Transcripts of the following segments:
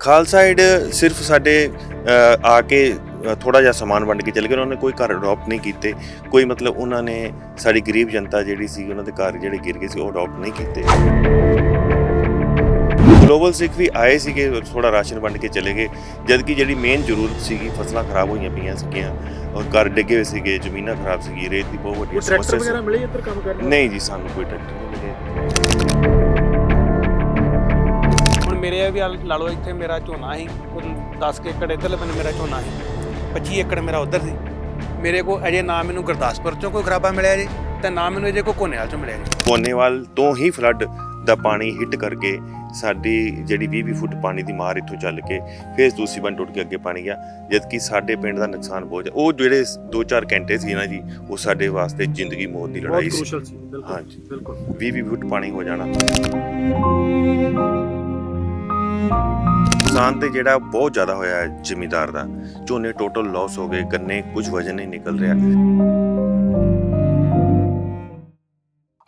Khalsa aid ਸਿਰਫ ਸਾਡੇ ਆ ਕੇ ਥੋੜਾ ਜਿਹਾ ਸਮਾਨ ਵੰਡ ਕੇ ਚਲੇ ਗਏ ਉਹਨਾਂ ਨੇ ਕੋਈ ਘਰ ਅਡਾਪਟ ਨਹੀਂ ਕੀਤੇ। ਕੋਈ ਮਤਲਬ ਉਹਨਾਂ ਨੇ ਸਾਡੀ ਗਰੀਬ ਜਨਤਾ ਜਿਹੜੀ ਸੀ ਉਹਨਾਂ ਦੇ ਘਰ ਜਿਹੜੇ ਗਿਰ ਗਏ ਸੀ ਉਹ ਅਡਾਪਟ ਨਹੀਂ ਕੀਤੇ। ਗਲੋਬਲ ਸਿੱਖ ਵੀ ਆਏ ਸੀਗੇ ਥੋੜਾ ਰਾਸ਼ਨ ਵੰਡ ਕੇ ਚਲੇ ਗਏ। ਜਦ ਕਿ ਜਿਹੜੀ ਮੇਨ ਜ਼ਰੂਰਤ ਸੀਗੀ ਫਸਲਾਂ ਖਰਾਬ ਹੋਈਆਂ ਪਈਆਂ ਸੀਗੀਆਂ। ਔਰ ਘਰ ਡਿੱਗੇ ਹੋਏ ਸੀਗੇ ਜ਼ਮੀਨਾਂ ਖਰਾਬ ਸੀਗੀ ਰੇਤ ਦੀ ਬਹੁਤ ਵੱਡੀ ਟਰੈਕਟਰ ਸਮੱਸਿਆ ਵਗੈਰਾ ਸੀ ਮਿਲੇ ਇੱਧਰ ਕੰਮ ਕਰਨ ਨੂੰ? ਨਹੀਂ ਜੀ ਸਾਨੂੰ ਕੋਈ ਟਰੈਕਟਰ ਨਹੀਂ ਮਿਲੇ। ਮੇਰੇ ਵੀ ਆ ਲਾ ਲਓ ਇੱਥੇ ਮੇਰਾ ਝੋਨਾ ਸੀ ਕੋਈ 10 ਕੁ ਏਕੜ ਇੱਧਰਲੇ ਬੰਨੇ ਮੇਰਾ ਝੋਨਾ ਸੀ 25 ਏਕੜ ਮੇਰਾ ਉਧਰ ਸੀ। ਮੇਰੇ ਕੋ ਅਜੇ ਨਾ ਮੈਨੂੰ ਗੁਰਦਾਸਪੁਰ ਚੋਂ ਕੋਈ ਖਰਾਬਾ ਮਿਲਿਆ ਜੀ ਤੇ ਨਾ ਮੈਨੂੰ ਅਜੇ ਕੋਈ ਕੋਨੇਵਾਲ ਚੋਂ ਮਿਲਿਆ ਜੀ। ਕੋਨੇਵਾਲ ਤੋਂ ਹੀ ਫਲੱਡ ਦਾ ਪਾਣੀ ਹਿੱਟ ਕਰਕੇ ਸਾਡੀ ਜਿਹੜੀ 20-20 ਫੁੱਟ ਪਾਣੀ ਦੀ ਮਾਰ ਇੱਥੋਂ ਚੱਲ ਕੇ ਫੇਸ ਦੂਸਰੀ ਬੰਨ ਟੁੱਟ ਕੇ ਅੱਗੇ ਪਾਣੀ ਗਿਆ ਜਦ ਕਿ ਸਾਡੇ ਪਿੰਡ ਦਾ ਨੁਕਸਾਨ ਬਹੁਤ ਹੈ ਉਹ ਜਿਹੜੇ 2-4 ਘੰਟੇ ਸੀ ਨਾ ਜੀ ਉਹ ਸਾਡੇ ਵਾਸਤੇ ਜ਼ਿੰਦਗੀ ਮੌਤ ਦੀ ਲੜਾਈ ਸੀ। ਹਾਂਜੀ। ਬਿਲਕੁਲ। 20-20 ਫੁੱਟ ਪਾਣੀ ਹੋ ਜਾਣਾ। ਨੁਕਸਾਨ ਤੇ ਜਿਹੜਾ ਬਹੁਤ ਜ਼ਿਆਦਾ ਹੋਇਆ ਹੈ ਜ਼ਿਮੀਦਾਰ ਦਾ, ਝੋਨੇ ਟੋਟਲ ਲਾਸ ਹੋ ਗਏ, ਗੰਨੇ ਕੁਝ ਵਜਨ ਨਹੀਂ ਨਿਕਲ ਰਿਹਾ।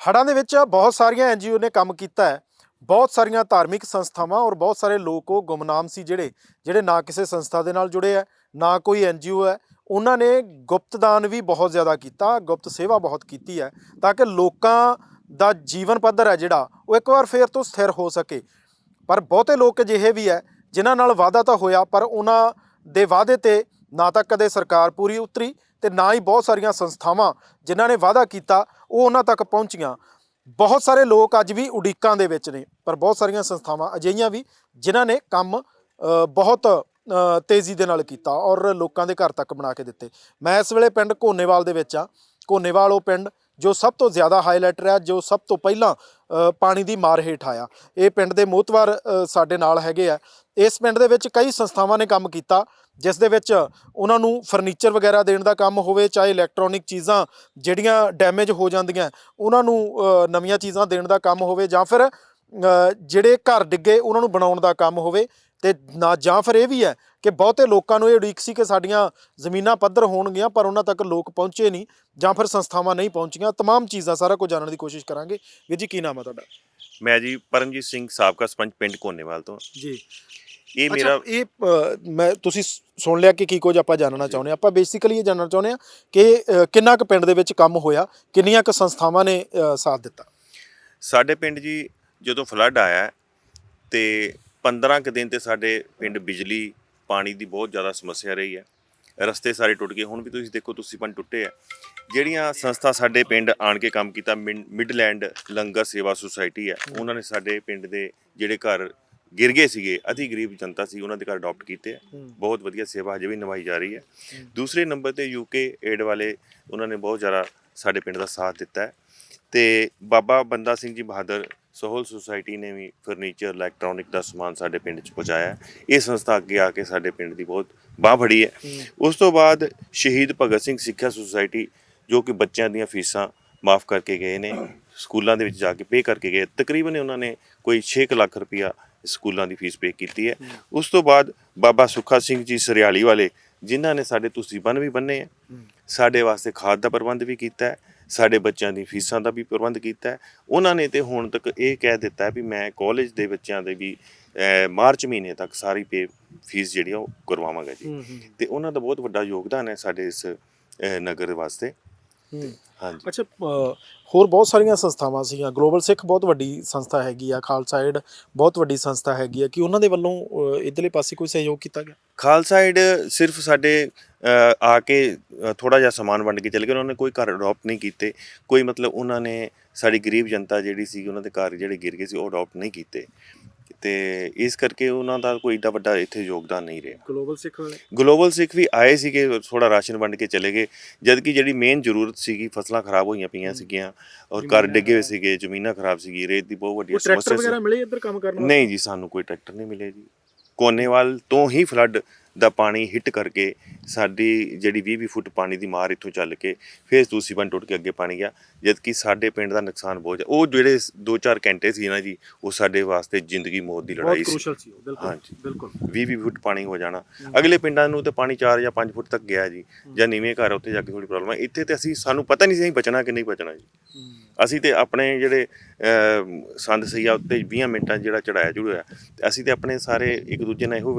ਹੜ੍ਹਾਂ ਦੇ ਵਿੱਚ ਬਹੁਤ ਸਾਰੀਆਂ ਐਨਜੀਓ ਨੇ ਕੰਮ ਕੀਤਾ ਹੈ। ਬਹੁਤ ਸਾਰੀਆਂ ਧਾਰਮਿਕ ਸੰਸਥਾਵਾਂ ਔਰ ਬਹੁਤ ਸਾਰੇ ਲੋਕ ਉਹ ਗੁੰਮਨਾਮ ਸੀ ਜਿਹੜੇ ਜਿਹੜੇ ਨਾ ਕਿਸੇ ਸੰਸਥਾ ਦੇ ਨਾਲ ਜੁੜੇ ਹੈ, ਨਾ ਕੋਈ ਐਨਜੀਓ ਹੈ। ਉਹਨਾਂ ਨੇ ਗੁਪਤਦਾਨ ਵੀ ਬਹੁਤ ਜ਼ਿਆਦਾ ਕੀਤਾ, ਗੁਪਤ ਸੇਵਾ ਬਹੁਤ ਕੀਤੀ ਹੈ, ਤਾਂ ਕਿ ਲੋਕਾਂ ਦਾ ਜੀਵਨ ਪੱਧਰ ਹੈ ਜਿਹੜਾ, ਉਹ ਇੱਕ ਵਾਰ ਫੇਰ ਤੋਂ ਸਥਿਰ ਹੋ ਸਕੇ। ਪਰ ਬਹੁਤੇ ਲੋਕ ਅਜਿਹੇ ਵੀ ਹੈ ਜਿਨ੍ਹਾਂ ਨਾਲ ਵਾਅਦਾ ਤਾਂ ਹੋਇਆ, ਪਰ ਉਹਨਾਂ ਦੇ ਵਾਅਦੇ ਤੇ ਨਾ ਤਾਂ ਕਦੇ ਸਰਕਾਰ ਪੂਰੀ ਉਤਰੀ ਤੇ ਨਾ ਹੀ ਬਹੁਤ ਸਾਰੀਆਂ ਸੰਸਥਾਵਾਂ ਜਿਨ੍ਹਾਂ ਨੇ ਵਾਅਦਾ ਕੀਤਾ, ਉਹ ਉਹਨਾਂ ਤੱਕ ਪਹੁੰਚੀਆਂ। ਬਹੁਤ ਸਾਰੇ ਲੋਕ ਅੱਜ ਵੀ ਉਡੀਕਾਂ ਦੇ ਵਿੱਚ ਨੇ, ਪਰ ਬਹੁਤ ਸਾਰੀਆਂ ਸੰਸਥਾਵਾਂ ਅਜਿਹੀਆਂ ਵੀ, ਜਿਨ੍ਹਾਂ ਨੇ ਕੰਮ ਬਹੁਤ ਤੇਜ਼ੀ ਦੇ ਨਾਲ ਕੀਤਾ ਔਰ ਲੋਕਾਂ ਦੇ ਘਰ ਤੱਕ ਬਣਾ ਕੇ ਦਿੱਤੇ। ਮੈਂ ਇਸ ਵੇਲੇ ਪਿੰਡ ਕੋਨੇਵਾਲ ਦੇ ਵਿੱਚ ਆ ਕੋਨੇਵਾਲ ਉਹ ਪਿੰਡ ਜੋ ਸਭ ਤੋਂ ਜ਼ਿਆਦਾ ਹਾਈਲਾਈਟਰ ਹੈ ਜੋ ਸਭ ਤੋਂ ਪਹਿਲਾਂ ਪਾਣੀ ਦੀ ਮਾਰ ਹੇਠ ਆਇਆ। ਇਹ ਪਿੰਡ ਦੇ ਮੋਤਵਾਰ ਸਾਡੇ ਨਾਲ ਹੈਗੇ ਆ। ਇਸ ਪਿੰਡ ਦੇ ਵਿੱਚ ਕਈ ਸੰਸਥਾਵਾਂ ਨੇ ਕੰਮ ਕੀਤਾ, ਜਿਸ ਦੇ ਵਿੱਚ ਉਹਨਾਂ ਨੂੰ ਫਰਨੀਚਰ ਵਗੈਰਾ ਦੇਣ ਦਾ ਕੰਮ ਹੋਵੇ, ਚਾਹੇ ਇਲੈਕਟ੍ਰੋਨਿਕ ਚੀਜ਼ਾਂ ਜਿਹੜੀਆਂ ਡੈਮੇਜ ਹੋ ਜਾਂਦੀਆਂ, ਉਹਨਾਂ ਨੂੰ ਨਵੀਆਂ ਚੀਜ਼ਾਂ ਦੇਣ ਦਾ ਕੰਮ ਹੋਵੇ ਜਾਂ ਫਿਰ ਜਿਹੜੇ ਘਰ ਡਿੱਗੇ, ਉਹਨਾਂ ਨੂੰ ਬਣਾਉਣ ਦਾ ਕੰਮ ਹੋਵੇ। ਤੇ ਨਾ ਜਾਂ ਫਿਰ ਇਹ ਵੀ ਹੈ ਕਿ ਬਹੁਤੇ ਲੋਕਾਂ ਨੂੰ ਇਹ ਉਡੀਕ ਸੀ ਕਿ ਸਾਡੀਆਂ ਜ਼ਮੀਨਾਂ ਪੱਧਰ ਹੋਣਗੀਆਂ ਪਰ ਉਹਨਾਂ ਤੱਕ ਲੋਕ ਪਹੁੰਚੇ ਨਹੀਂ ਜਾਂ ਫਿਰ ਸੰਸਥਾਵਾਂ ਨਹੀਂ ਪਹੁੰਚੀਆਂ तमाम ਚੀਜ਼ਾਂ ਸਾਰਾ ਕੁਝ ਜਾਣਨ ਦੀ ਕੋਸ਼ਿਸ਼ ਕਰਾਂਗੇ ਵੀਰ ਜੀ ਕੀ ਨਾਮ ਹੈ ਤੁਹਾਡਾ ਮੈਂ ਜੀ ਪਰਮਜੀਤ ਸਿੰਘ ਸਾਬਕਾ ਸਰਪੰਚ ਪਿੰਡ ਕੋਨੇਵਾਲ ਤੋਂ ਜੀ ਇਹ ਅੱਛਾ ਮੇਰਾ ਇਹ ਅ, ਮੈਂ ਤੁਸੀਂ ਸ- ਸੁਣ ਲਿਆ ਕਿ ਕੀ ਕੁਝ ਆਪਾਂ ਜਾਣਨਾ ਚਾਹੁੰਦੇ ਹਾਂ ਆਪਾਂ ਬੇਸਿਕਲੀ ਇਹ ਜਾਣਨਾ ਚਾਹੁੰਦੇ ਹਾਂ ਕਿ ਅ, ਕਿੰਨਾ ਕੁ ਪਿੰਡ ਦੇ ਵਿੱਚ ਕੰਮ ਹੋਇਆ ਕਿੰਨੀਆਂ ਕੁ ਸੰਸਥਾਵਾਂ ਨੇ ਅ, ਸਾਥ ਦਿੱਤਾ ਸਾਡੇ ਪਿੰਡ ਜੀ ਜਦੋਂ ਫਲੱਡ ਆਇਆ ਤੇ 15 ਕੁ ਦਿਨ ਤੇ ਸਾਡੇ ਪਿੰਡ ਬਿਜਲੀ ਪਾਣੀ ਦੀ ਬਹੁਤ ਜ਼ਿਆਦਾ ਸਮੱਸਿਆ ਰਹੀ ਹੈ। ਰਸਤੇ ਸਾਰੇ ਟੁੱਟ ਗਏ। ਹੁਣ ਵੀ ਤੁਸੀਂ ਦੇਖੋ ਤੁਸੀਂ ਪਨ ਟੁੱਟੇ ਆ। ਜਿਹੜੀਆਂ ਸੰਸਥਾ ਸਾਡੇ ਪਿੰਡ ਆਣ ਕੇ ਕੰਮ ਕੀਤਾ ਮਿਡ- ਮਿਡਲੈਂਡ ਲੰਗਰ ਸੇਵਾ ਸੁਸਾਇਟੀ ਹੈ ਉਹਨਾਂ ਨੇ ਸਾਡੇ ਪਿੰਡ ਦੇ ਜਿਹੜੇ ਘਰ ਗਿਰ ਗਏ ਸੀਗੇ ਅਤੀ ਗਰੀਬ ਜਨਤਾ ਸੀ ਉਹਨਾਂ ਦੇ ਘਰ ਅਡਾਪਟ ਕੀਤੇ ਬਹੁਤ ਵਧੀਆ ਸੇਵਾ ਹਜੇ ਵੀ ਨਿਭਾਈ ਜਾ ਰਹੀ ਹੈ। ਦੂਸਰੇ ਨੰਬਰ ਤੇ ਯੂਕੇ ਏਡ ਵਾਲੇ ਉਹਨਾਂ ਨੇ ਬਹੁਤ ਜ਼ਿਆਦਾ ਸਾਡੇ ਪਿੰਡ ਦਾ ਸਾਥ ਦਿੱਤਾ ਹੈ। ਤੇ ਬਾਬਾ ਬੰਦਾ ਸਿੰਘ ਜੀ ਬਹਾਦਰ ਸੋਹਲ ਸੁਸਾਇਟੀ ਨੇ ਵੀ ਫਰਨੀਚਰ ਇਲੈਕਟ੍ਰੋਨਿਕ ਦਾ ਸਮਾਨ ਸਾਡੇ ਪਿੰਡ 'ਚ ਪਹੁੰਚਾਇਆ। ਇਹ ਸੰਸਥਾ ਅੱਗੇ ਆ ਕੇ ਸਾਡੇ ਪਿੰਡ ਦੀ ਬਹੁਤ ਬਾਹ ਫੜੀ ਹੈ। ਉਸ ਤੋਂ ਬਾਅਦ ਸ਼ਹੀਦ ਭਗਤ ਸਿੰਘ ਸਿੱਖਿਆ ਸੁਸਾਇਟੀ ਜੋ ਕਿ ਬੱਚਿਆਂ ਦੀਆਂ ਫੀਸਾਂ ਮਾਫ ਕਰਕੇ ਗਏ ਨੇ ਸਕੂਲਾਂ ਦੇ ਵਿੱਚ ਜਾ ਕੇ ਪੇ ਕਰਕੇ ਗਏ। ਤਕਰੀਬਨ ਉਹਨਾਂ ਨੇ ਕੋਈ 6 ਲੱਖ ਰੁਪਇਆ ਸਕੂਲਾਂ ਦੀ ਫੀਸ ਪੇ ਕੀਤੀ ਹੈ। ਉਸ ਤੋਂ ਬਾਅਦ ਬਾਬਾ ਸੁੱਖਾ ਸਿੰਘ ਜੀ ਸਰਿਆਲੀ ਵਾਲੇ ਜਿਨ੍ਹਾਂ ਨੇ ਸਾਡੇ ਤੁਸੀਂ ਬੰਨ ਵੀ ਬੰਨੇ ਹੈ। ਸਾਡੇ ਵਾਸਤੇ ਖਾਦ ਦਾ ਪ੍ਰਬੰਧ ਵੀ ਕੀਤਾ ਹੈ। ਸਾਡੇ ਬੱਚਿਆਂ ਦੀ ਫੀਸਾਂ ਦਾ ਵੀ ਪ੍ਰਬੰਧ ਕੀਤਾ ਹੈ। ਉਹਨਾਂ ਨੇ ਤੇ ਹੁਣ ਤੱਕ ਇਹ ਕਹਿ ਦਿੱਤਾ ਹੈ ਵੀ ਮੈਂ ਕਾਲਜ ਦੇ ਬੱਚਿਆਂ ਦੇ ਵੀ ਅਹ, ਮਾਰਚ ਮਹੀਨੇ ਤੱਕ ਸਾਰੀ ਪੇ ਫੀਸ ਜਿਹੜੀ ਆ ਉਹ ਕਰਵਾਵਾਂਗਾ ਜੀ। ਤੇ ਉਹਨਾਂ ਦਾ ਬਹੁਤ ਵੱਡਾ ਯੋਗਦਾਨ ਹੈ ਸਾਡੇ ਇਸ ਅਹ, ਨਗਰ ਵਾਸਤੇ। ਹਾਂਜੀ। ਅੱਛਾ ਅ, ਹੋਰ ਬਹੁਤ ਸਾਰੀਆਂ ਸੰਸਥਾਵਾਂ ਸੀਗੀਆਂ। ਗਲੋਬਲ ਸਿੱਖ ਬਹੁਤ ਵੱਡੀ ਸੰਸਥਾ ਹੈਗੀ ਆ। ਖਾਲਸਾ ਏਡ ਬਹੁਤ ਵੱਡੀ ਸੰਸਥਾ ਹੈਗੀ ਆ। ਕਿ ਉਹਨਾਂ ਦੇ ਵੱਲੋਂ ਅ, ਇੱਧਰਲੇ ਪਾਸੇ ਕੋਈ ਸਹਿਯੋਗ ਕੀਤਾ ਗਿਆ? ਖਾਲਸਾ ਏਡ ਸਿਰਫ ਸਾਡੇ ਆ ਕੇ ਥੋੜਾ ਜਿਹਾ ਸਮਾਨ ਵੰਡ ਕੇ ਚਲੇ ਗਏ। ਉਹਨਾਂ ਨੇ ਕੋਈ ਘਰ ਅਡਾਪਟ ਨਹੀਂ ਕੀਤੇ। ਕੋਈ ਮਤਲਬ ਉਹਨਾਂ ਨੇ ਸਾਡੀ ਗਰੀਬ ਜਨਤਾ ਜਿਹੜੀ ਸੀ ਉਹਨਾਂ ਦੇ ਘਰ ਜਿਹੜੇ ਗਿਰ ਗਏ ਸੀ ਉਹ ਅਡਾਪਟ ਨਹੀਂ ਕੀਤੇ। ਤੇ ਇਸ ਕਰਕੇ ਉਹਨਾਂ ਦਾ ਕੋਈ ਏਡਾ ਵੱਡਾ ਇੱਥੇ ਯੋਗਦਾਨ ਨਹੀਂ ਰਿਹਾ। ਗਲੋਬਲ ਸਿੱਖ ਵਾਲੇ? ਗਲੋਬਲ ਸਿੱਖ ਵੀ ਆਏ ਸੀਗੇ ਥੋੜਾ ਰਾਸ਼ਨ ਵੰਡ ਕੇ ਚਲੇ ਗਏ। ਜਦ ਕਿ ਜਿਹੜੀ ਮੇਨ ਜ਼ਰੂਰਤ ਸੀਗੀ ਫਸਲਾਂ ਖਰਾਬ ਹੋਈਆਂ ਪਈਆਂ ਸੀਗੀਆਂ ਔਰ ਘਰ ਡਿੱਗੇ ਹੋਏ ਸੀਗੇ ਜ਼ਮੀਨਾਂ ਖਰਾਬ ਸੀਗੀ ਰੇਤ ਦੀ ਬਹੁਤ ਵੱਡੀ ਟਰੈਕਟਰ ਸਮੱਸਿਆ ਵਗੈਰਾ ਸੀ ਮਿਲੇ ਇੱਧਰ ਕੰਮ ਕਰਨ ਵਾਸਤੇ? ਨਹੀਂ ਜੀ ਸਾਨੂੰ ਕੋਈ ਟਰੈਕਟਰ ਨਹੀਂ ਮਿਲੇ ਜੀ। ਕੋਨੇਵਾਲ ਤੋਂ ਹੀ ਫਲੱਡ ਦਾ ਪਾਣੀ ਹਿੱਟ ਕਰਕੇ ਸਾਡੀ ਜਿਹੜੀ 20 20 ਫੁੱਟ ਪਾਣੀ ਦੀ ਮਾਰ ਇੱਥੋਂ ਚੱਲ ਕੇ ਫਿਰ ਦੂਸਰੀ ਬੰਨ ਟੁੱਟ ਕੇ ਅੱਗੇ ਪਾਣੀ ਗਿਆ। ਜਦ ਕਿ ਸਾਡੇ ਪਿੰਡ ਦਾ ਨੁਕਸਾਨ ਬਹੁਤ ਹੈ ਉਹ ਜਿਹੜੇ 2-4 ਘੰਟੇ ਸੀ ਨਾ ਜੀ ਉਹ ਸਾਡੇ ਵਾਸਤੇ ਜ਼ਿੰਦਗੀ ਮੌਤ ਦੀ ਲੜਾਈ ਸੀ। ਕ੍ਰੂਸ਼ਲ ਸੀ ਬਿਲਕੁਲ। ਬਿਲਕੁਲ। 20 20 ਫੁੱਟ ਪਾਣੀ ਹੋ ਜਾਣਾ। ਅਗਲੇ ਪਿੰਡਾਂ ਨੂੰ ਤੇ ਪਾਣੀ 4 ਜਾਂ 5 ਫੁੱਟ ਤੱਕ ਗਿਆ ਜੀ ਜਾਂ ਨੀਵੇਂ ਘਰ ਉੱਥੇ ਜਾ ਕੇ ਥੋੜੀ ਪ੍ਰੋਬਲਮ ਹੈ ਇੱਥੇ ਤੇ ਅਸੀਂ ਸਾਨੂੰ ਪਤਾ ਨਹੀਂ ਸੀ ਅਸੀਂ ਬਚਣਾ ਕਿ ਨਹੀਂ ਬਚਣਾ ਜੀ। ਅਸੀਂ ਤੇ ਆਪਣੇ ਜਿਹੜੇ ਸੰਦ ਸਈਆ ਉੱਤੇ 20 ਮਿੰਟਾਂ ਜਿਹੜਾ ਚੜਾਇਆ ਜੁੜਿਆ ਅਸੀਂ ਤੇ ਆਪਣੇ ਸਾਰੇ ਇੱਕ ਦੂਜੇ ਨਾਲ ਇਹੋ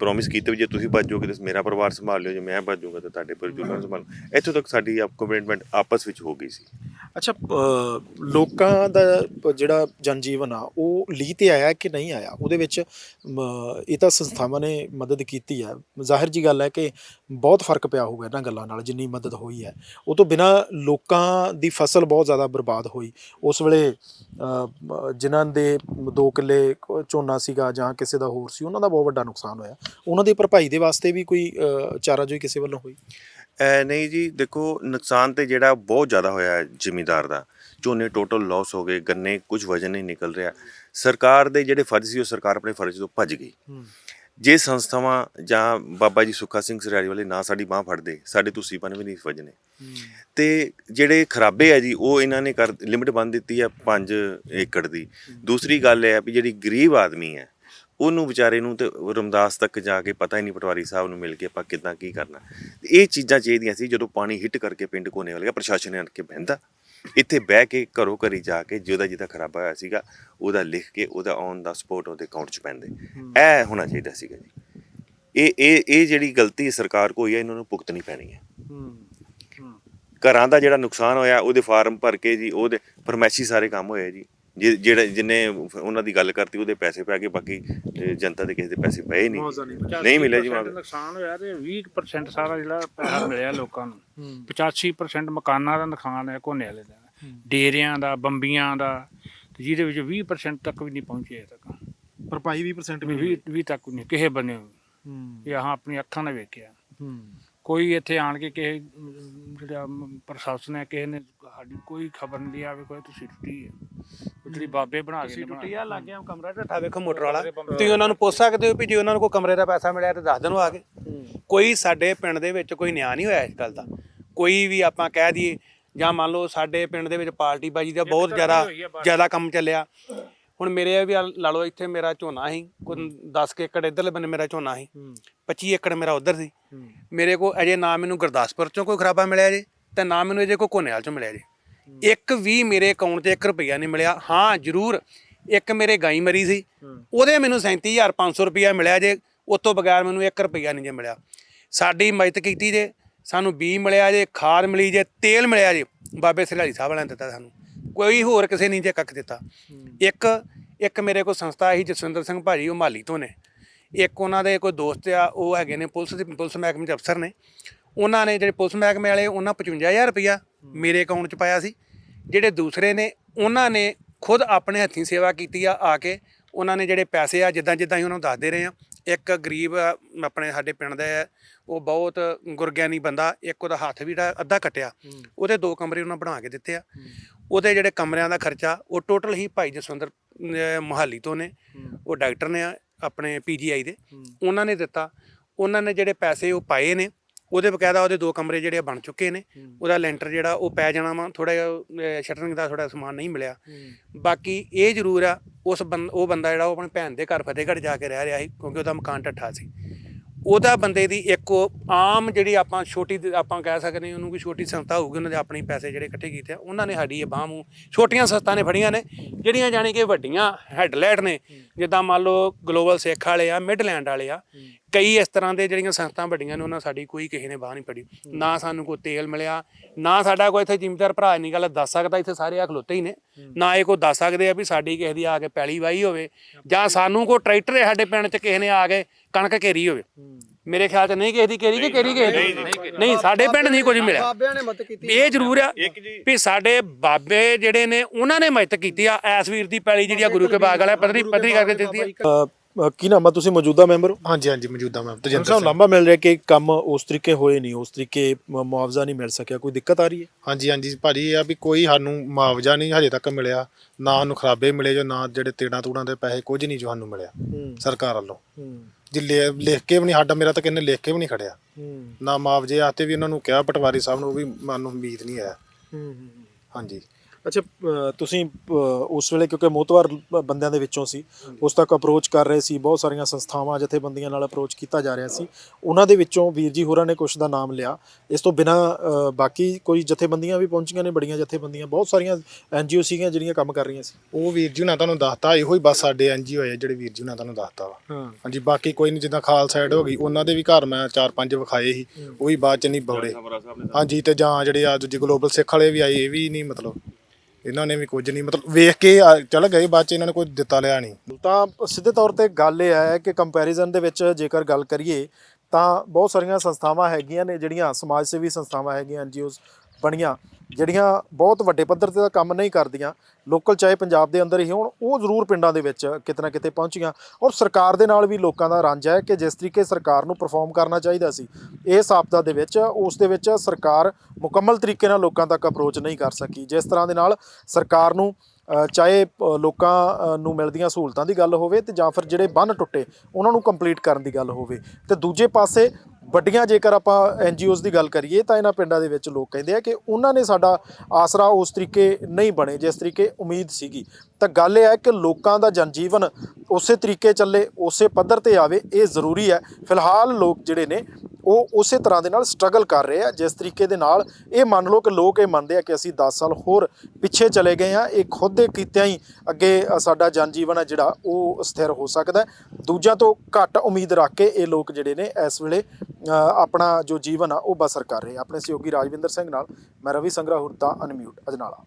ਪ੍ਰੋਮਿਸ ਕੀਤੇ ਵੀ ਜੇ ਤੁਸੀਂ ਜਾਓਗੇ ਤੇ ਮੇਰਾ ਪਰਿਵਾਰ ਸੰਭਾਲ ਲਿਓ ਜੇ ਮੈਂ ਜਾਊਂਗਾ ਤੇ ਤੁਹਾਡੇ ਪਰਿਵਾਰ ਨੂੰ ਸੰਭਾਲ ਇੱਥੋਂ ਤੱਕ ਸਾਡੀ ਆਪ ਕਮਿਟਮੈਂਟ ਆਪਸ ਵਿੱਚ ਹੋ ਗਈ ਸੀ। ਅੱਛਾ ਲੋਕਾਂ ਦਾ ਜਿਹੜਾ ਜਨਜੀਵਨ ਆ ਉਹ ਲੀ ਤੇ ਆਇਆ ਕਿ ਨਹੀਂ ਆਇਆ? ਉਹਦੇ ਵਿੱਚ ਇਹ ਤਾਂ ਸੰਸਥਾਵਾਂ ਨੇ ਮਦਦ ਕੀਤੀ ਹੈ ਜ਼ਾਹਿਰ ਜੀ ਗੱਲ ਹੈ ਕਿ ਬਹੁਤ ਫ਼ਰਕ ਪਿਆ ਹੋਊਗਾ ਇਹਨਾਂ ਗੱਲਾਂ ਨਾਲ ਜਿੰਨੀ ਮਦਦ ਹੋਈ ਹੈ। ਉਹ ਤੋਂ ਬਿਨਾ ਲੋਕਾਂ ਦੀ ਫਸਲ ਬਹੁਤ ਜ਼ਿਆਦਾ ਬਰਬਾਦ ਹੋਈ। ਉਸ ਵੇਲੇ ਜਿਨ੍ਹਾਂ ਦੇ 2 ਕਿੱਲੇ ਝੋਨਾ ਸੀਗਾ ਜਾਂ ਕਿਸੇ ਦਾ ਹੋਰ ਸੀ ਉਹਨਾਂ ਦਾ ਬਹੁਤ ਵੱਡਾ ਨੁਕਸਾਨ ਹੋਇਆ। ਉਹਨਾਂ ਦੀ ਭਰਪਾਈ ਦੇ ਵਾਸਤੇ ਵੀ ਕੋਈ ਚਾਰਾਜੋਈ ਕਿਸੇ ਵੱਲੋਂ ਹੋਈ? ਨਹੀਂ ਜੀ ਦੇਖੋ ਨੁਕਸਾਨ ਤੇ ਜਿਹੜਾ ਬਹੁਤ ਜ਼ਿਆਦਾ ਹੋਇਆ ਹੈ ਜ਼ਿਮੀਦਾਰ ਦਾ ਝੋਨੇ ਟੋਟਲ ਲਾਸ ਹੋ ਗਏ ਗੰਨੇ ਕੁਝ ਵਜਨ ਨਹੀਂ ਨਿਕਲ ਰਿਹਾ। ਸਰਕਾਰ ਦੇ ਜਿਹੜੇ ਫਰਜ਼ ਸੀ ਉਹ ਸਰਕਾਰ ਆਪਣੇ ਫਰਜ਼ ਤੋਂ ਭੱਜ ਗਈ। ਜੇ ਸੰਸਥਾਵਾਂ ਜਾਂ ਬਾਬਾ ਜੀ ਸੁੱਖਾ ਸਿੰਘ ਸਰਿਆੜੀ ਵਾਲੇ ਨਾ ਸਾਡੀ ਬਾਹ ਫੜਦੇ ਸਾਡੇ ਤੁਸੀਪਨ ਵੀ ਨਹੀਂ ਵਜਨੇ ਤੇ ਜਿਹੜੇ ਖਰਾਬੇ ਆ ਜੀ ਉਹ ਇਹਨਾਂ ਨੇ ਕਰ ਲਿਮਿਟ ਬੰਨ ਦਿੱਤੀ ਹੈ 5 ਏਕੜ ਦੀ। ਦੂਸਰੀ ਗੱਲ ਇਹ ਹੈ ਵੀ ਜਿਹੜੀ ਗਰੀਬ ਆਦਮੀ ਹੈ ਉਹਨੂੰ ਵਿਚਾਰੇ ਨੂੰ ਤੇ ਰਮਦਾਸ ਤੱਕ ਜਾ ਕੇ ਪਤਾ ਹੀ ਨਹੀਂ ਪਟਵਾਰੀ ਸਾਹਿਬ ਨੂੰ ਮਿਲ ਕੇ ਆਪਾਂ ਕਿੱਦਾਂ ਕੀ ਕਰਨਾ। ਇਹ ਚੀਜ਼ਾਂ ਚਾਹੀਦੀਆਂ ਸੀ ਜਦੋਂ ਪਾਣੀ ਹਿੱਟ ਕਰਕੇ ਪਿੰਡ ਕੋਨੇ ਵਾਲੇ ਪ੍ਰਸ਼ਾਸਨ ਨੇ ਆਣ ਕੇ ਬਹਿੰਦਾ। ਇੱਥੇ ਬਹਿ ਕੇ ਘਰੋ ਘਰੀ ਜਾ ਕੇ ਜਿਹਦਾ ਜਿਹਦਾ ਖਰਾਬਾ ਹੋਇਆ ਸੀਗਾ ਉਹਦਾ ਲਿਖ ਕੇ ਉਹਦਾ ਔਨ ਦਾ ਸਪੋਰਟ ਉਹਦੇ ਅਕਾਊਂਟ 'ਚ ਪੈਂਦੇ। ਇਹ ਹੋਣਾ ਚਾਹੀਦਾ ਸੀਗਾ ਜੀ। ਇਹ ਇਹ ਇਹ ਜਿਹੜੀ ਗਲਤੀ ਸਰਕਾਰ ਕੋਈ ਹੈ ਇਹਨਾਂ ਨੂੰ ਭੁਗਤਣੀ ਪੈਣੀ ਹੈ ਘਰਾਂ ਦਾ ਜਿਹੜਾ ਨੁਕਸਾਨ ਹੋਇਆ ਉਹਦੇ ਫਾਰਮ ਭਰ ਕੇ ਜੀ ਉਹਦੇ ਫਰਮੈਸ਼ੀ ਸਾਰੇ ਕੰਮ ਹੋਏ ਜੀ। ਜਿ- ਜਿਹੜਾ ਜਿੰਨੇ ਉਹਨਾਂ ਦੀ ਗੱਲ ਕਰਤੀ ਉਹਦੇ ਪੈਸੇ ਪੈ ਗਏ ਬਾਕੀ ਜਨਤਾ ਦੇ ਕਿਸੇ ਦੇ ਪੈਸੇ ਪਏ ਨਹੀਂ ਨਹੀਂ ਮਿਲਿਆ ਜੀ 85% ਮੁਆਵਜ਼ਾ। ਨੁਕਸਾਨ ਹੋਇਆ ਤੇ 20% ਸਾਰਾ ਜਿਹੜਾ ਪੈਸਾ ਮਿਲਿਆ ਲੋਕਾਂ ਨੂੰ। 85% ਮਕਾਨਾਂ ਦਾ ਨੁਕਸਾਨ ਹੈ ਕੋਨੇ ਵਾਲੇ ਦਾ। ਡੇਰਿਆਂ ਦਾ ਬੰਬੀਆਂ ਦਾ ਤੇ ਜਿਹਦੇ ਵਿੱਚ 20% ਤੱਕ ਵੀ ਨਹੀਂ ਪਹੁੰਚੇ ਤੱਕ। ਭਰਪਾਈ 20% ਵੀ 20 20 ਤੱਕ ਨਹੀਂ ਕਿਸੇ ਬਣੇ ਇਹ ਆਹ ਆਪਣੀ ਅੱਖਾਂ ਨਾਲ ਵੇਖਿਆ। ਕੋਈ ਇੱਥੇ ਆਣ ਕੇ ਕਿਸੇ ਜਿਹੜਾ ਪ੍ਰਸ਼ਾਸਨ ਹੈ ਕਿਸੇ ਨੇ ਸਾਡੀ ਕੋਈ ਖਬਰ ਨਹੀਂ ਆਵੇ ਕੋਈ ਤੁਸੀਂ ਟੁੱਟੀ ਹੈ। ਜਿਹੜੀ ਬਾਬੇ ਬਣਾ ਕੇ ਤੁਸੀਂ ਨੇ ਟੁੱਟੀ ਆ ਲੱਗ ਗਿਆ ਕਮਰਾ ਢੱਠਾ ਵੇਖੋ ਮੋਟਰ ਵਾਲਾ। ਤੁਸੀਂ ਉਹਨਾਂ ਨੂੰ ਪੁੱਛ ਸਕਦੇ ਹੋ ਵੀ ਜੇ ਉਹਨਾਂ ਨੂੰ ਕੋਈ ਕਮਰੇ ਦਾ ਪੈਸਾ ਮਿਲਿਆ ਤਾਂ ਦੱਸ ਦੇਣ ਉਹ ਆ ਕੇ। ਕੋਈ ਸਾਡੇ ਪਿੰਡ ਦੇ ਵਿੱਚ ਕੋਈ ਨਿਆਂ ਨਹੀਂ ਹੋਇਆ ਇਸ ਗੱਲ ਦਾ। ਕੋਈ ਵੀ ਆਪਾਂ ਕਹਿ ਦਈਏ ਜਾਂ ਮੰਨ ਲਓ ਸਾਡੇ ਪਿੰਡ ਦੇ ਵਿੱਚ ਪਾਰਟੀ ਬਾਜੀ ਦਾ ਬਹੁਤ ਜ਼ਿਆਦਾ ਜ਼ਿਆਦਾ ਕੰਮ ਚੱਲਿਆ। ਹੁਣ ਮੇਰੇ ਵੀ ਆ ਲਾ ਲਓ ਇੱਥੇ ਮੇਰਾ ਝੋਨਾ ਸੀ ਕੋਈ 10 ਕੁ ਏਕੜ ਇੱਧਰਲੇ ਬੰਨੇ ਮੇਰਾ ਝੋਨਾ ਸੀ 25 ਏਕੜ ਮੇਰਾ ਉਧਰ ਸੀ। ਮੇਰੇ ਕੋ ਅਜੇ ਨਾ ਮੈਨੂੰ ਗੁਰਦਾਸਪੁਰ ਚੋਂ ਕੋਈ ਖਰਾਬਾ ਮਿਲਿਆ ਜੇ ਤੇ ਨਾ ਮੈਨੂੰ ਅਜੇ ਕੋਈ ਕੋਨੇਵਾਲ ਚੋਂ ਮਿਲਿਆ ਜੇ। ਇੱਕ ਵੀ ਮੇਰੇ ਅਕਾਊਂਟ 'ਚ 1 ਰੁਪਈਆ ਨਹੀਂ ਮਿਲਿਆ। ਹਾਂ ਜ਼ਰੂਰ। ਇੱਕ ਮੇਰੇ ਗਾਈ ਮਰੀ ਸੀ। ਉਹਦੇ ਮੈਨੂੰ 37500 ਰੁਪਈਆ ਮਿਲਿਆ ਜੇ। ਉਸ ਤੋਂ ਬਗੈਰ ਮੈਨੂੰ 1 ਰੁਪਈਆ ਨਹੀਂ ਜੇ ਮਿਲਿਆ। ਸਾਡੀ ਮਦਦ ਕੀਤੀ ਜੇ। ਸਾਨੂੰ ਬੀ ਮਿਲਿਆ ਜੇ ਖਾਦ ਮਿਲੀ ਜੇ ਤੇਲ ਮਿਲਿਆ ਜੇ। ਬਾਬੇ ਸਰਿਆਲੀ ਸਾਹਿਬ ਵਾਲਿਆਂ ਨੇ ਦਿੱਤਾ ਸਾਨੂੰ। ਕੋਈ ਹੋਰ ਕਿਸੇ ਨਹੀਂ ਜੇ ਕੱਖ ਦਿੱਤਾ। ਇੱਕ ਇੱਕ ਮੇਰੇ ਕੋਲ ਸੰਸਥਾ ਸੀ ਜਸਵਿੰਦਰ ਸਿੰਘ ਭਾਜੀ ਉਹ ਮਾਲੀ ਤੋਂ ਨੇ। ਇੱਕ ਉਹਨਾਂ ਦੇ ਕੋਈ ਦੋਸਤ ਆ ਉਹ ਹੈਗੇ ਨੇ ਪੁਲਿਸ ਦੇ ਪੁਲਿਸ ਮਹਿਕਮੇ ਦੇ ਅਫਸਰ ਨੇ। ਉਹਨਾਂ ਨੇ ਜਿਹੜੇ ਪੁਲਿਸ ਮਹਿਕਮੇ ਵਾਲੇ ਉਹਨਾਂ 55000 ਰੁਪਇਆ ਮੇਰੇ ਅਕਾਊਂਟ 'ਚ ਪਾਇਆ ਸੀ। ਜਿਹੜੇ ਦੂਸਰੇ ਨੇ ਉਹਨਾਂ ਨੇ ਖੁਦ ਆਪਣੇ ਹੱਥੀਂ ਸੇਵਾ ਕੀਤੀ ਆ ਆ ਕੇ। ਉਹਨਾਂ ਨੇ ਜਿਹੜੇ ਪੈਸੇ ਆ ਜਿੱਦਾਂ ਜਿੱਦਾਂ ਹੀ ਉਹਨਾਂ ਨੂੰ ਦੱਸਦੇ ਰਹੇ ਆ। ਇੱਕ ਗਰੀਬ ਆਪਣੇ ਸਾਡੇ ਪਿੰਡ ਦਾ ਹੈ, ਉਹ ਬਹੁਤ ਗੁਰਗਿਆਨੀ ਬੰਦਾ ਇੱਕ ਉਹਦਾ ਹੱਥ ਵੀ ਜਿਹੜਾ ਅੱਧਾ ਕੱਟਿਆ। ਉਹਦੇ ਦੋ ਕਮਰੇ ਉਹਨਾਂ ਬਣਾ ਕੇ ਦਿੱਤੇ ਆ। ਉਹਦੇ ਜਿਹੜੇ ਕਮਰਿਆਂ ਦਾ ਖਰਚਾ ਉਹ ਟੋਟਲ ਹੀ ਭਾਈ ਜਸਵੰਦਰ ਮੋਹਾਲੀ ਤੋਂ ਨੇ। ਉਹ ਡਾਕਟਰ ਨੇ ਆਪਣੇ ਪੀਜੀਆਈ ਦੇ। ਉਹਨਾਂ ਨੇ ਦਿੱਤਾ। ਉਹਨਾਂ ਨੇ ਜਿਹੜੇ ਪੈਸੇ ਉਹ ਪਾਏ ਨੇ ਉਹਦੇ ਬਕਾਇਦਾ ਉਹਦੇ ਦੋ ਕਮਰੇ ਜਿਹੜੇ ਬਣ ਚੁੱਕੇ ਨੇ। ਉਹਦਾ ਲੈਂਟਰ ਜਿਹੜਾ ਉਹ ਪੈ ਜਾਣਾ ਵਾ ਥੋੜਾ ਜਿਹਾ ਸ਼ਟਰਿੰਗ ਦਾ ਥੋੜਾ ਸਮਾਨ ਨਹੀਂ ਮਿਲਿਆ। ਬਾਕੀ ਇਹ ਜ਼ਰੂਰ ਆ ਉਸ ਉਹ ਬੰਦਾ ਜਿਹੜਾ ਉਹ ਆਪਣੀ ਭੈਣ ਦੇ ਘਰ ਫਤਿਹਗੜ੍ਹ ਜਾ ਕੇ ਰਹਿ ਰਿਹਾ ਸੀ ਕਿਉਂਕਿ ਉਹਦਾ ਮਕਾਨ ਢੱਠਾ ਸੀ। ਉਹਦਾ ਬੰਦੇ ਦੀ ਇੱਕ ਆਮ ਜਿਹੜੀ ਆਪਾਂ ਛੋਟੀ ਆਪਾਂ ਕਹਿ ਸਕਦੇ ਹਾਂ ਉਹਨੂੰ ਕੋਈ ਛੋਟੀ ਸੰਸਥਾ ਹੋਊਗੀ ਉਹਨਾਂ ਦੇ ਆਪਣੇ ਪੈਸੇ ਜਿਹੜੇ ਇਕੱਠੇ ਕੀਤੇ ਆ ਉਹਨਾਂ ਨੇ ਸਾਡੀ ਇਹ ਬਾਂਹ ਛੋਟੀਆਂ ਸੰਸਥਾ ਨੇ ਫੜੀਆਂ ਨੇ ਜਿਹੜੀਆਂ ਜਾਣੀ ਕਿ ਵੱਡੀਆਂ ਹੈਡਲਾਈਟ ਨੇ। ਜਿੱਦਾਂ ਮੰਨ ਲਓ ਗਲੋਬਲ ਸਿੱਖ ਵਾਲੇ ਆ ਮਿਡਲੈਂਡ ਵਾਲੇ ਆ ਕਈ ਇਸ ਤਰ੍ਹਾਂ ਦੇ ਜਿਹੜੀਆਂ ਸੰਸਥਾ ਵੱਡੀਆਂ ਨੇ ਉਹਨਾਂ ਸਾਡੀ ਕੋਈ ਕਿਸੇ ਨੇ ਬਾਹ ਨਹੀਂ ਫੜੀ। ਨਾ ਸਾਨੂੰ ਕੋਈ ਤੇਲ ਮਿਲਿਆ ਨਾ ਸਾਡਾ ਕੋਈ ਇੱਥੇ ਜ਼ਿਮੀਦਾਰ ਭਰਾ ਨਹੀਂ ਗੱਲ ਦੱਸ ਸਕਦਾ ਇੱਥੇ ਸਾਰੇ ਆ ਖਲੋਤੇ ਹੀ ਨੇ। ਨਾ ਇਹ ਕੋਈ ਦੱਸ ਸਕਦੇ ਆ ਵੀ ਸਾਡੀ ਕਿਸੇ ਦੀ ਆ ਕੇ ਪੈਲੀ ਵਾਈ ਹੋਵੇ ਜਾਂ ਸਾਨੂੰ ਕੋਈ ਟਰੈਕਟਰ ਹੈ ਸਾਡੇ ਪਿੰਡ 'ਚ ਕਿਸੇ ਨੇ ਆ ਕੇ ਕਣਕ ਘੇਰੀ ਹੋਵੇ। ਮੇਰੇ ਖਿਆਲ 'ਚ ਨਹੀਂ ਕਿਸੇ ਦੀ ਘੇਰੀ ਕਿ ਘੇਰੀ ਕਿਸੇ ਦੀ। ਨਹੀਂ ਸਾਡੇ ਪਿੰਡ ਨਹੀਂ ਕੁਝ ਮਿਲਿਆ। ਬਾਬਿਆਂ ਨੇ ਮਦਦ ਕੀਤੀ। ਇਹ ਜ਼ਰੂਰ ਆ ਵੀ ਸਾਡੇ ਬਾਬੇ ਜਿਹੜੇ ਨੇ ਉਹਨਾਂ ਨੇ ਮਦਦ ਕੀਤੀ ਆ। ਐਸ ਵੀਰ ਦੀ ਪੈਲੀ ਜਿਹੜੀ ਆ ਗੁਰੂ ਕੇ ਬਾਗ ਵਾਲਾ ਪਤਰੀ ਪਤਰੀ ਕਰਕੇ ਦਿੱਤੀ ਆ। ਅ, ਕੀ ਨਾਮ ਆ? ਤੁਸੀਂ ਮੌਜੂਦਾ ਮੈਂਬਰ ਹੋ? ਹਾਂਜੀ ਹਾਂਜੀ ਮੌਜੂਦਾ ਮੈਂ ਤਜਿੰਦਰ ਸਿੰਘ। ਲੰਬਾ ਮਿਲ ਰਿਹਾ ਕਿ ਕੰਮ ਉਸ ਤਰੀਕੇ ਹੋਏ ਨਹੀਂ ਉਸ ਤਰੀਕੇ ਮ- ਮੁਆਵਜ਼ਾ ਨਹੀਂ ਮਿਲ ਸਕਿਆ ਕੋਈ ਦਿੱਕਤ ਆ ਰਹੀ ਹੈ? ਹਾਂਜੀ ਹਾਂਜੀ ਭਾਜੀ ਇਹ ਆ ਵੀ ਕੋਈ ਸਾਨੂੰ ਮੁਆਵਜ਼ਾ ਨਹੀਂ ਹਜੇ ਤੱਕ ਮਿਲਿਆ ਨਾ ਸਾਨੂੰ ਖਰਾਬੇ ਮਿਲੇ ਜੋ ਨਾ ਜਿਹੜੇ ਤੇੜਾਂ ਤੂੜਾਂ ਦੇ ਪੈਸੇ ਕੁਝ ਨਹੀਂ ਜੋ ਸਾਨੂੰ ਮਿਲਿਆ ਸਰਕਾਰ ਵੱਲੋਂ। ਜੇ ਲਿ- ਲਿਖ ਕੇ ਵੀ ਨਹੀਂ ਸਾਡਾ ਮੇਰਾ ਤਾਂ ਕਿੰਨੇ ਲਿਖ ਕੇ ਵੀ ਨਹੀਂ ਖੜਿਆ। ਨਾ ਮੁਆਵਜ਼ੇ ਆਤੇ ਵੀ ਉਹਨਾਂ ਨੂੰ ਕਿਹਾ ਪਟਵਾਰੀ ਸਾਹਿਬ ਨੂੰ ਉਹ ਵੀ ਮਨ ਨੂੰ ਉਮੀਦ ਨਹੀਂ ਹੈ। ਹਾਂਜੀ। ਅੱਛਾ ਅ, ਤੁਸੀਂ ਅ, ਉਸ ਵੇਲੇ ਕਿਉਂਕਿ ਮੋਤਵਾਰ ਬੰਦਿਆਂ ਦੇ ਵਿੱਚੋਂ ਸੀ ਉਸ ਤੱਕ ਅਪਰੋਚ ਕਰ ਰਹੇ ਸੀ ਬਹੁਤ ਸਾਰੀਆਂ ਸੰਸਥਾਵਾਂ ਜਥੇਬੰਦੀਆਂ ਨਾਲ ਅਪਰੋਚ ਕੀਤਾ ਜਾ ਰਿਹਾ ਸੀ। ਉਹਨਾਂ ਦੇ ਵਿੱਚੋਂ ਵੀਰ ਜੀ ਹੋਰਾਂ ਨੇ ਕੁਝ ਦਾ ਨਾਮ ਲਿਆ। ਇਸ ਤੋਂ ਬਿਨਾ ਬਾਕੀ ਕੋਈ ਜਥੇਬੰਦੀਆਂ ਵੀ ਪਹੁੰਚੀਆਂ ਨੇ ਬੜੀਆਂ ਜਥੇਬੰਦੀਆਂ ਬਹੁਤ ਸਾਰੀਆਂ ਐਨਜੀਓ ਸੀਗੀਆਂ ਜਿਹੜੀਆਂ ਕੰਮ ਕਰ ਰਹੀਆਂ ਸੀ। ਉਹ ਵੀਰ ਜੀ ਹੁਣਾਂ ਤੁਹਾਨੂੰ ਦੱਸਤਾ ਇਹੋ ਹੀ ਬਸ ਸਾਡੇ ਐਨਜੀਓ ਹੈ ਜਿਹੜੇ ਵੀਰ ਜੀ ਹੁਣਾਂ ਤੁਹਾਨੂੰ ਦੱਸਤਾ ਵਾ। ਹਾਂ। ਹਾਂਜੀ ਬਾਕੀ ਕੋਈ ਨਹੀਂ ਜਿੱਦਾਂ ਖਾਲ ਸਾਈਡ ਹੋ ਗਈ ਉਹਨਾਂ ਦੇ ਵੀ ਘਰ ਮੈਂ ਚਾਰ ਪੰਜ ਵਿਖਾਏ ਸੀ ਉਹ ਵੀ ਬਾਅਦ ਚ ਨਹੀਂ ਬੌੜੇ। ਹਾਂਜੀ ਤੇ ਜਾਂ ਜਿਹੜੇ ਆ ਦੂਜੇ ਗਲੋਬਲ ਸਿੱਖ ਵਾਲੇ ਵੀ ਆਏ ਇਹ ਵੀ ਨਹੀਂ ਮਤਲਬ। ਇਹਨਾਂ ਨੇ ਵੀ ਕੁਝ ਨਹੀਂ, ਮਤਲਬ ਵੇਖ ਕੇ ਆ- ਚੱਲ ਗਏ, ਬਾਅਦ ਚ ਇਹਨਾਂ ਨੇ ਕੋਈ ਦਿੱਤਾ ਲਿਆ ਨਹੀਂ। ਤਾਂ ਸਿੱਧੇ ਤੌਰ ਤੇ ਗੱਲ ਇਹ ਹੈ ਕਿ ਕੰਪੈਰੀਜ਼ਨ ਦੇ ਵਿੱਚ ਜੇਕਰ ਗੱਲ ਕਰੀਏ, ਤਾਂ ਬਹੁਤ ਸਾਰੀਆਂ ਸੰਸਥਾਵਾਂ ਹੈਗੀਆਂ ਨੇ, ਜਿਹੜੀਆਂ ਸਮਾਜ ਸੇਵੀ ਸੰਸਥਾਵਾਂ ਹੈਗੀਆਂ ਐਨਜੀਓਜ਼ ਬਣੀਆਂ, ਜਿਹੜੀਆਂ ਬਹੁਤ ਵੱਡੇ ਪੱਧਰ ਤੇ ਤਾਂ ਕੰਮ ਨਹੀਂ ਕਰਦੀਆਂ। ਲੋਕਲ ਚਾਹੇ ਪੰਜਾਬ ਦੇ ਅੰਦਰ ਹੀ ਹੋਣ, ਉਹ ਜ਼ਰੂਰ ਪਿੰਡਾਂ ਦੇ ਵਿੱਚ ਕਿਤੇ ਨਾ ਕਿਤੇ ਪਹੁੰਚੀਆਂ। ਔਰ ਸਰਕਾਰ ਦੇ ਨਾਲ ਵੀ ਲੋਕਾਂ ਦਾ ਰੰਜ ਹੈ ਕਿ ਜਿਸ ਤਰੀਕੇ ਸਰਕਾਰ ਨੂੰ ਪਰਫਾਰਮ ਕਰਨਾ ਚਾਹੀਦਾ ਸੀ ਇਸ ਆਪਦਾ ਦੇ ਵਿੱਚ, ਉਸ ਦੇ ਵਿੱਚ ਸਰਕਾਰ ਮੁਕੰਮਲ ਤਰੀਕੇ ਨਾਲ ਲੋਕਾਂ ਤੱਕ ਅਪਰੋਚ ਨਹੀਂ ਕਰ ਸਕੀ। ਜਿਸ ਤਰ੍ਹਾਂ ਦੇ ਨਾਲ ਸਰਕਾਰ ਨੂੰ ਚਾਹੇ ਲੋਕਾਂ ਨੂੰ ਮਿਲਦੀਆਂ ਸਹੂਲਤਾਂ ਦੀ ਗੱਲ ਹੋਵੇ ਤੇ ਜਾਂ ਫਿਰ ਜਿਹੜੇ ਬੰਨ ਟੁੱਟੇ, ਉਹਨਾਂ ਨੂੰ ਕੰਪਲੀਟ ਕਰਨ ਦੀ ਗੱਲ ਹੋਵੇ। ਤੇ ਦੂਜੇ ਪਾਸੇ ਵੱਡੀਆਂ ਜੇਕਰ ਆਪਾਂ ਐਨਜੀਓਜ਼ ਦੀ ਗੱਲ ਕਰੀਏ ਤਾਂ ਇਹਨਾਂ ਪਿੰਡਾਂ ਦੇ ਵਿੱਚ ਲੋਕ ਕਹਿੰਦੇ ਆ ਕਿ ਉਹਨਾਂ ਨੇ ਸਾਡਾ ਆਸਰਾ ਉਸ ਤਰੀਕੇ ਨਹੀਂ ਬਣੇ ਜਿਸ ਤਰੀਕੇ ਉਮੀਦ ਸੀਗੀ। ਤਾਂ ਗੱਲ ਇਹ ਹੈ ਕਿ ਲੋਕਾਂ ਦਾ ਜਨਜੀਵਨ ਉਸੇ ਤਰੀਕੇ ਚੱਲੇ, ਉਸੇ ਪੱਧਰ ਤੇ ਆਵੇ, ਇਹ ਜ਼ਰੂਰੀ ਹੈ। ਫਿਲਹਾਲ ਲੋਕ ਜਿਹੜੇ ਨੇ ਉਹ ਉਸੇ ਤਰ੍ਹਾਂ ਦੇ ਨਾਲ ਸਟਰਗਲ ਕਰ ਰਹੇ ਆ। ਜਿਸ ਤਰੀਕੇ ਦੇ ਨਾਲ ਇਹ ਮੰਨ ਲਓ ਕਿ ਲੋਕ ਇਹ ਮੰਨਦੇ ਆ ਕਿ ਅਸੀਂ 10 ਸਾਲ ਹੋਰ ਪਿੱਛੇ ਚਲੇ ਗਏ ਆ। ਇਹ ਖੁਦ ਦੇ ਕੀਤਿਆਂ ਹੀ ਅੱਗੇ ਅ, ਸਾਡਾ ਜਨਜੀਵਨ ਹੈ ਜਿਹੜਾ ਉਹ ਸਥਿਰ ਹੋ ਸਕਦਾ ਹੈ। ਦੂਜਿਆਂ ਤੋਂ ਘੱਟ ਉਮੀਦ ਰੱਖ ਕੇ ਇਹ ਲੋਕ ਜਿਹੜੇ ਨੇ ਇਸ ਵੇਲੇ ਆਪਣਾ ਜੋ ਜੀਵਨ ਆ ਉਹ ਬਸਰ ਕਰ ਰਹੇ ਆਪਣੇ ਸਹਿਯੋਗੀ ਰਾਜਵਿੰਦਰ ਸਿੰਘ ਨਾਲ ਮੈਂ ਰਵੀ ਸੰਗਰਾ ਹੁਰਤਾ ਅਨਮਿਊਟ ਅਜਨਾਲਾ।